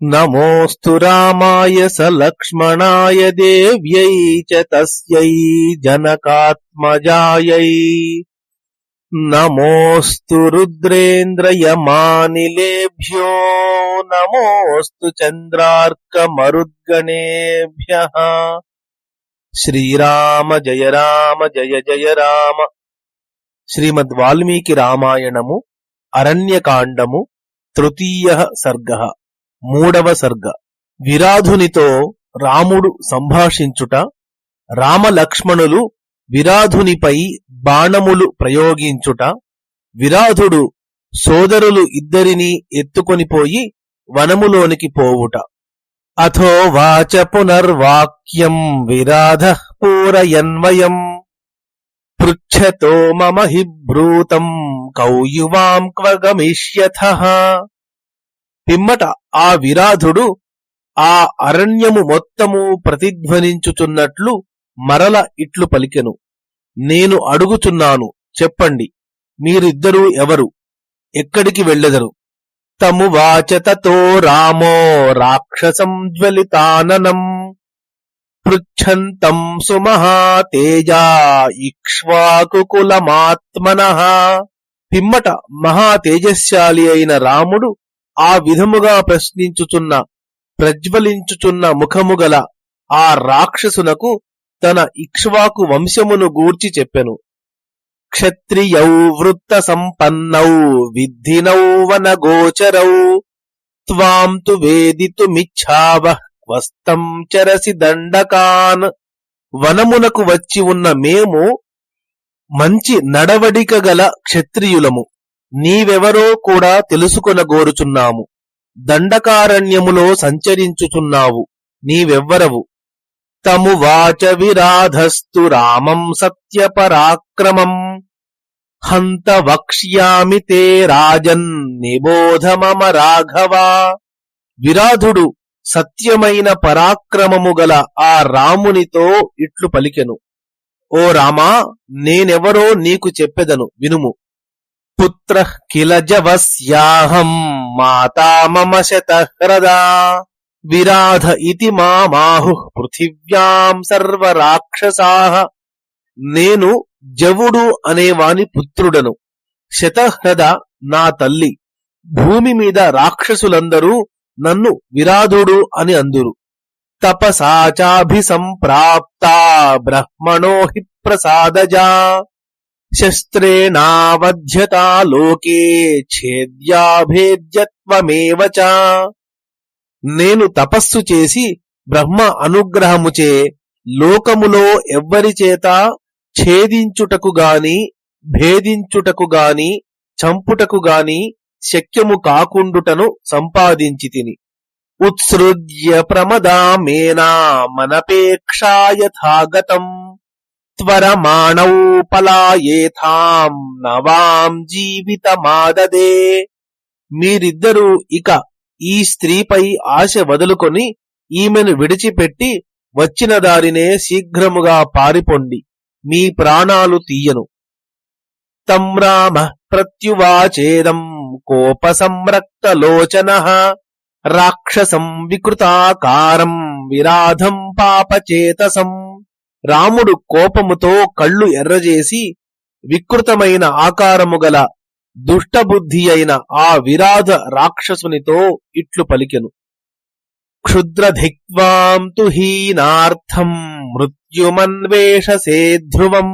नमोऽस्तु रामाय स लक्ष्मणाय देव्यै च तस्यै जनकात्मजायै नमोऽस्तु रुद्रेन्द्रयमानिलेभ्यो नमोऽस्तु चन्द्रार्कमरुद्गणेभ्यः శ్రీరామ జయ రామ జయ జయ రామ శ్రీమద్వాల్మీకి రామాయణము అరణ్యకాండము తృతీయ సర్గ మూడవ సర్గ. విరాధునితో రాముడు సంభాషించుట రామలక్ష్మణులు విరాధునిపై బాణములు ప్రయోగించుట విరాధుడు సోదరులు ఇద్దరినీ ఎత్తుకొనిపోయి వనములోనికి పోవుట. అథో వాచ పునర్వాక్యం విరాధ పూరయన్వయం. పృచ్ఛతో మమ హిబ్రూతం కౌయువాం క్వగమిష్యథ. పిమ్మట ఆ విరాధుడు ఆ అరణ్యము మొత్తము ప్రతిధ్వనించుచున్నట్లు మరల ఇట్లు పలికెను. నేను అడుగుచున్నాను చెప్పండి మీరిద్దరూ ఎవరు? ఎక్కడికి వెళ్ళెదరు? తము వాచతతో రామో రాక్షసం జ్వలితాననం. పృచ్ఛంతం సుమహాతేజా ఇక్ష్వాకుకులమాత్మన పిమ్మట మహా తేజస్శాలి అయిన రాముడు ఆ విధముగా ప్రశ్నించుచున్న ప్రజ్వలించుచున్న ముఖముగల ఆ రాక్షసునకు తన ఇక్ష్వాకు వంశమును గూర్చి చెప్పెను. క్షత్రియౌ వృత్త సంపన్నౌ విద్ధినౌ వనగోచరౌ త్వాం తు వేదితుమిచ్ఛావ వస్తం చరసి దండకాన్. వనమునకు వచ్చి ఉన్న మేము మంచి నడవడిక గల క్షత్రియులము. నీవెవరో కూడా తెలుసుకొనగోరుచున్నాము. దండకారణ్యములో సంచరించుచున్నావు. నీవెవ్వరవు. తము వాచ విరాధస్తు రామం సత్యపరాక్రమం. హంత వక్ష్యామి తే రాజన్ నిబోధమమ రాఘవా. విరాధుడు సత్యమైన పరాక్రమము గల ఆ రామునితో ఇట్లు పలికెను. ఓ రామా నేనెవరో నీకు చెప్పెదను. వినుము. పుత్ర కిల జవస్యాహం మాతా శతహ్రదా విరాధ ఇతి మామాహు పృథివ్యాం సర్వరాక్షసాహ నేను జవుడు అనేవాని పుత్రుడను శతహ్రద నా తల్లి భూమి మీద రాక్షసులందరూ నన్ను విరాధుడు అని అందురు। తపసాచాభిసంప్రాప్తా బ్రహ్మణో హి ప్రసాదజా। శస్త్రేణావధ్యతా లోకే ఛేద్యాభేద్యత్వమేవ నేను తపస్సు చేసి బ్రహ్మ అనుగ్రహముచే లోకములో ఎవ్వరి చేత ఛేదించుటకు గాని భేదించుటకు గాని చంపుటకు గాని శక్యము కాకుండుటను సంపాదించి తిని ఉత్సృజ్య ప్రమదామేనా మనపేక్షాయథాగతం. త్వరమాణౌ పలాయేథాం నవాం జీవితమాదదే మీరిద్దరూ ఇక ఈ స్త్రీపై ఆశ వదులుకొని ఈమెను విడిచిపెట్టి వచ్చిన దారినే శీఘ్రముగా పారిపొండి మీ ప్రాణాలు తీయను. తం రామ ప్రత్యువాచేదం కోప సంరక్తలోచన రాక్షసం వికృతాకారం విరాధం పాపచేతసం రాముడు కోపముతో కళ్ళు ఎర్రజేసి వికృతమైన ఆకారము గల దుష్టబుద్ధి అయిన ఆ విరాధ రాక్షసునితో ఇట్లు పలికెను. క్షుద్రధిక్వాం తు హీనార్థం మృత్యుమన్వేషసే ధ్రువం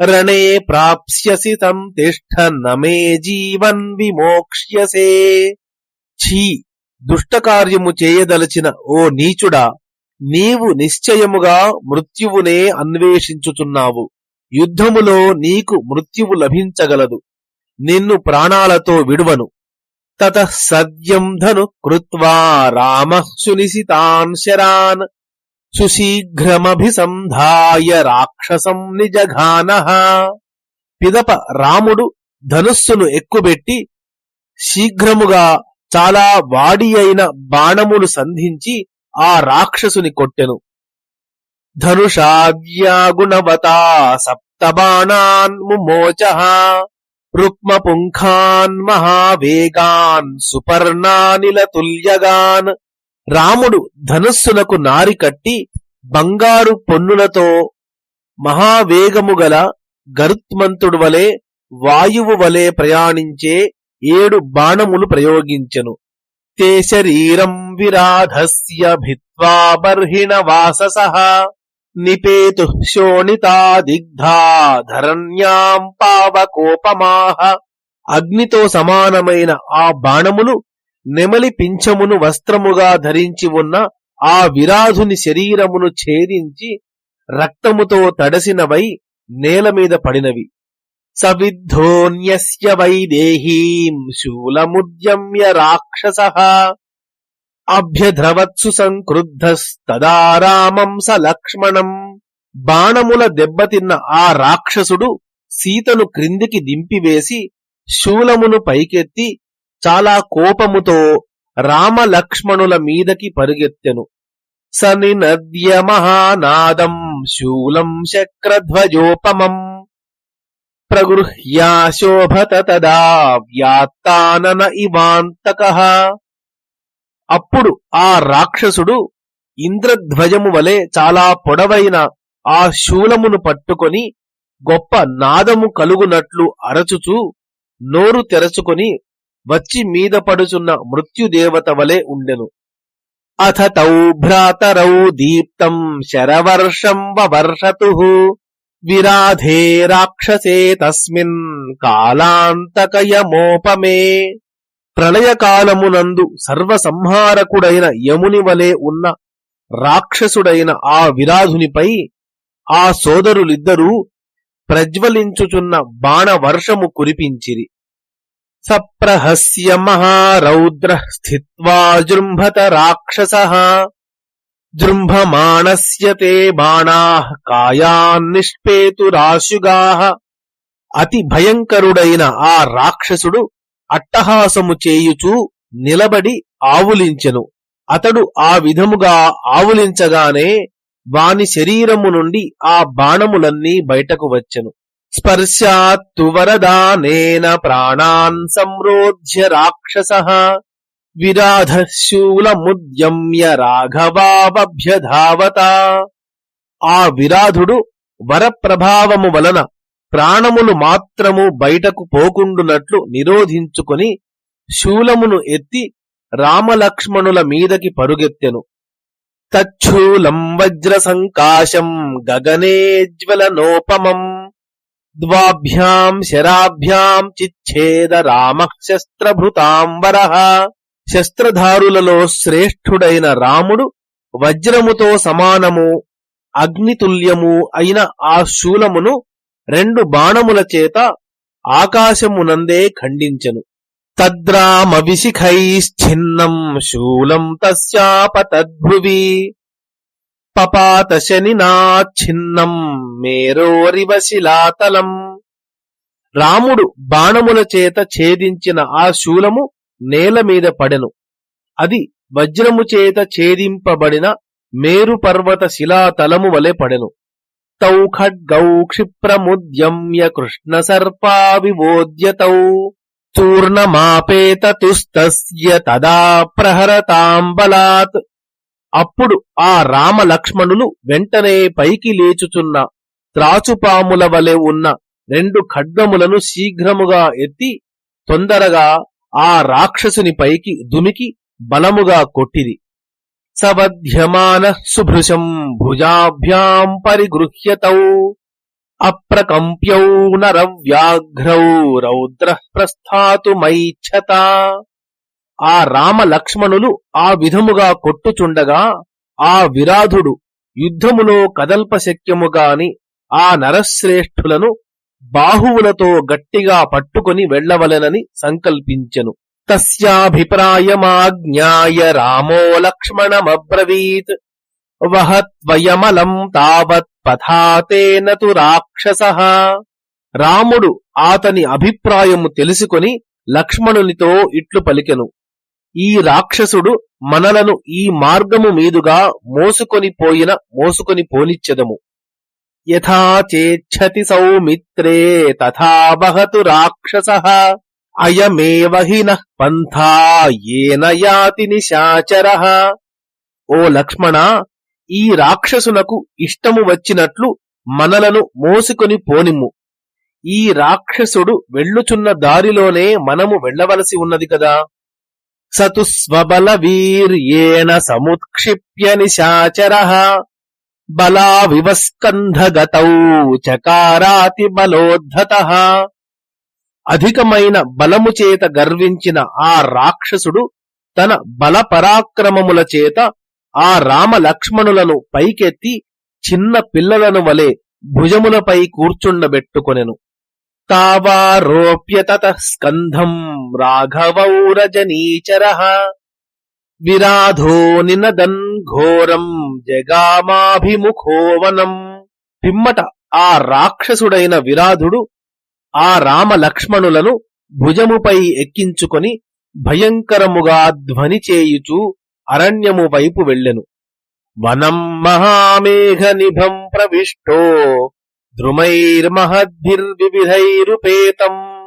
రణే ప్రాప్స్యసి తం తిష్ట నమే జీవన్ విమోక్ష్యసే. ఛీ దుష్టకార్యము చేయదలచిన ఓ నీచుడా నీవు నిశ్చయముగా మృత్యువునే అన్వేషించుచున్నావు. యుద్ధములో నీకు మృత్యువు లభించగలదు. నిన్ను ప్రాణాలతో విడువను. తత సద్యం ధను కృత్వా రామ సునిశితాన్ శరాన్. సుశీఘ్రమభిసంధాయ రాక్షసం నిజఘాన. పిదప రాముడు ధనుస్సును ఎక్కుబెట్టి శీఘ్రముగా చాలా వాడి అయిన బాణములు సంధించి ఆ రాక్షసుని కొట్టెను. ధనుషాద్యాగుణవతా సప్తబాణాన్ ముమోచ రుక్మపుంఖాన్ మహావేగాన్ సుపర్ణానిల తుల్యగాన్ రాముడు ధనుస్సునకు నారి కట్టి బంగారు పొన్నులతో మహావేగము గల గరుత్మంతుడు వలె వాయువు వలె ప్రయాణించే ఏడు బాణములు ప్రయోగించెను. తే శరీరం విరాధస్య భిత్వా బర్హిణ వాససః నిపేతు శోణితాదిగ్ధా ధరణ్యాం పావకోపమాహ అగ్నితో సమానమైన ఆ బాణములు నెమలి పింఛమును వస్త్రముగా ధరించి ఉన్న ఆ విరాధుని శరీరమును ఛేదించి రక్తముతో తడసినవై నేల మీద పడినవి. సవిద్ధోన్యస్య వైదేహీం శూలముద్యమ్య రాక్షస. అభ్యధ్రవత్సు సంక్రుద్ధస్తదా రామం స లక్ష్మణం. బాణముల దెబ్బతిన్న ఆ రాక్షసుడు సీతను క్రిందికి దింపివేసి శూలమును పైకెత్తి చాలా కోపముతో రామలక్ష్మణుల మీదకి పరుగెత్తెను. సని నద్య మహానాదం శూలం శక్రధ్వజోపమం. ప్రగృహ్యాశోభత తదా వ్యాత్తానన ఇవాంతక అప్పుడు ఆ రాక్షసుడు ఇంద్రధ్వజము వలె చాలా పొడవైన ఆ శూలమును పట్టుకొని గొప్ప నాదము కలుగునట్లు అరచుచూ నోరు తెరచుకొని వచ్చి మీద పడుచున్న మృత్యుదేవత వలె ఉండెను. అథ తౌ భ్రాతరౌ దీప్తం శరవర్షం వర్షతు విరాధే రాక్షసే తస్మిన్ కాలాంతకయమోపమే. ప్రళయకాలమునందు సర్వసంహారకుడైన యముని వలె ఉన్న రాక్షసుడైన ఆ విరాధునిపై ఆ సోదరులిద్దరూ ప్రజ్వలించుచున్న బాణవర్షము కురిపించిరి. సప్రహస్య మహారౌద్ర స్థిత్వా జృంభత రాక్షస. జృంభమాణస్య తే బాణా కాయాన్నిష్పేతురాశుగా అతి భయంకరుడైన ఆ రాక్షసుడు అట్టహాసము చేయుచూ నిలబడి ఆవులించెను. అతడు ఆ విధముగా ఆవులించగానే వాని శరీరము నుండి ఆ బాణములన్నీ బయటకు వచ్చెను. స్పర్శాత్తు వరదానేన ప్రాణాన్ సంరోధ్య రాక్షస. విరాధశూలముద్యమ్య రాఘవావభ్యధావత. ఆ విరాధుడు వరప్రభావము వలన ప్రాణములు మాత్రము బయటకు పోకుండునట్లు నిరోధించుకుని శూలమును ఎత్తి రామలక్ష్మణుల మీదకి పరుగెత్తెను. తచ్చూలం వజ్ర సంకాశం గగనేజ్వలనోపమం. ద్వాభ్యాం శరాభ్యాం చిచ్ఛేద రామ శస్త్రభృతాంబర శస్త్రధారులలో శ్రేష్ఠుడైన రాముడు వజ్రముతో సమానము అగ్నితుల్యము అయిన ఆ శూలమును రెండు బాణముల చేత ఆకాశమునందే ఖండించెను. తద్రామవిశిఖైశ్చిన్నం శూలం తస్యాపతద్భువి. పపాత శనినాచ్ఛిన్నం మేరోరివ శిలాతలం రాముడు బాణముల చేత ఛేదించిన ఆ శూలము నేల మీద పడెను. అది వజ్రము చేత ఛేదింపబడిన మేరు పర్వత శిలాతలము వలె పడెను. తౌ ఖడ్గౌ క్షిప్రముద్యమ్య కృష్ణ సర్పా వివోద్యతౌ చూర్ణమాపేతతుస్తస్య తదా ప్రహరతాంబలాత్. అప్పుడు ఆ రామ లక్ష్మణులు వెంటనే పైకి లేచుచున్న త్రాచుపాముల వలె ఉన్న రెండు ఖడ్గములను శీఘ్రముగా ఎత్తి తొందరగా ఆ రాక్షసుని పైకి దుమికి బలముగా కొట్టిరి సవధ్యమాన సుభృశం భుజాభ్యాం పరిగృహ్యతౌ అప్రకంప్యౌ నరవ్యాఘ్రౌ రౌద్ర ప్రస్థాతుమైచ్చత ఆ రామ లక్ష్మణులు ఆ విధముగా కొట్టుచుండగా ఆ విరాధుడు యుద్ధములో కదల్పశక్యముగాని ఆ నరశ్రేష్ఠులను బాహువులతో గట్టిగా పట్టుకుని వెళ్ళవలెనని సంకల్పించెను. తస్యాభిప్రాయమాజ్ఞాయ రామో లక్ష్మణమబ్రవీత్. వహత్వయమలం తావత్ పథాతేన తు రాక్షస. రాముడు ఆతని అభిప్రాయము తెలుసుకొని లక్ష్మణునితో ఇట్లు పలికెను. ఈ రాక్షసుడు మనలను ఈ మార్గము మీదుగా మోసుకొని పోయిన మోసుకొని పోనిచ్చెదము. యథా చేచ్చతి సౌమిత్రే తథా వహతు రాక్షస అయమేవ హిన పంథా ఏన యాతి నిశాచర ఓ లక్ష్మణ ఈ రాక్షసునకు ఇష్టము వచ్చినట్లు మనలను మోసుకొని పోనిమ్ము. ఈ రాక్షసుడు వెళ్ళుచున్న దారిలోనే మనము వెళ్ళవలసి ఉన్నది కదా. సతు స్వబల వీర్యేణ సముత్క్షిప్య నిశాచర। బలా వివస్కంధగతౌ చకారాతి బలోద్ధత. అధికమైన బలము చేత గర్వించిన ఆ రాక్షసుడు తన బల పరాక్రమముల చేత ఆ రామ లక్ష్మణులను పైకెత్తి చిన్న పిల్లలను వలె భుజములపై కూర్చుండబెట్టుకొనెను. తావారోప్యత స్కంధం రాఘవౌ రజనీచర విరాధో నినదన్ ఘోరం జగామాభిముఖోవనం పిమ్మట ఆ రాక్షసుడైన విరాధుడు ఆ రామ లక్ష్మణులను భుజముపై ఎక్కించుకొని భయంకరముగా ధ్వని చేయుచూ అరణ్యము వైపు వెళ్ళెను. వనం మహామేఘ నిభం ప్రవిష్టో ద్రుమైర్మహద్భిర్వివిధైరుపేతం.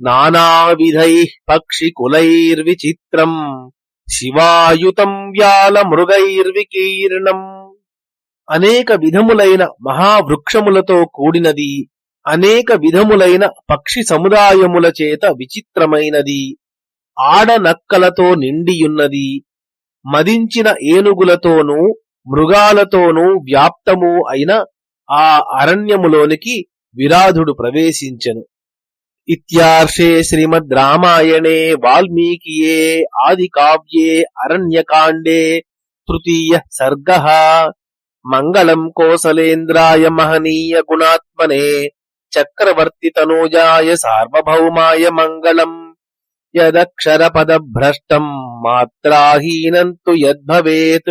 నానావిధై పక్షికులైర్విచిత్రం. శివాయుతం వ్యాల మృగైర్వికీర్ణం. అనేక విధములైన మహావృక్షములతో కూడినది అనేక విధములైన పక్షి సముదాయముల చేత విచిత్రమైనది ఆడనక్కలతో నిండియున్నది మదించిన ఏనుగులతోనూ మృగాలతోనూ వ్యాప్తము అయిన ఆ అరణ్యములోనికి విరాధుడు ప్రవేశించెను. ఇత్యార్షే శ్రీమద్ రామాయణే వాల్మీకియే ఆది కావ్యే అరణ్యకాండే తృతీయ సర్గ మంగళం కోసలేంద్రాయ మహనీయ గుణాత్మనే చక్రవర్తి తనూజాయ సార్వభౌమాయ మంగళం యదక్షర పద భ్రష్టం మాత్రాహీనం తు యద్భవేత్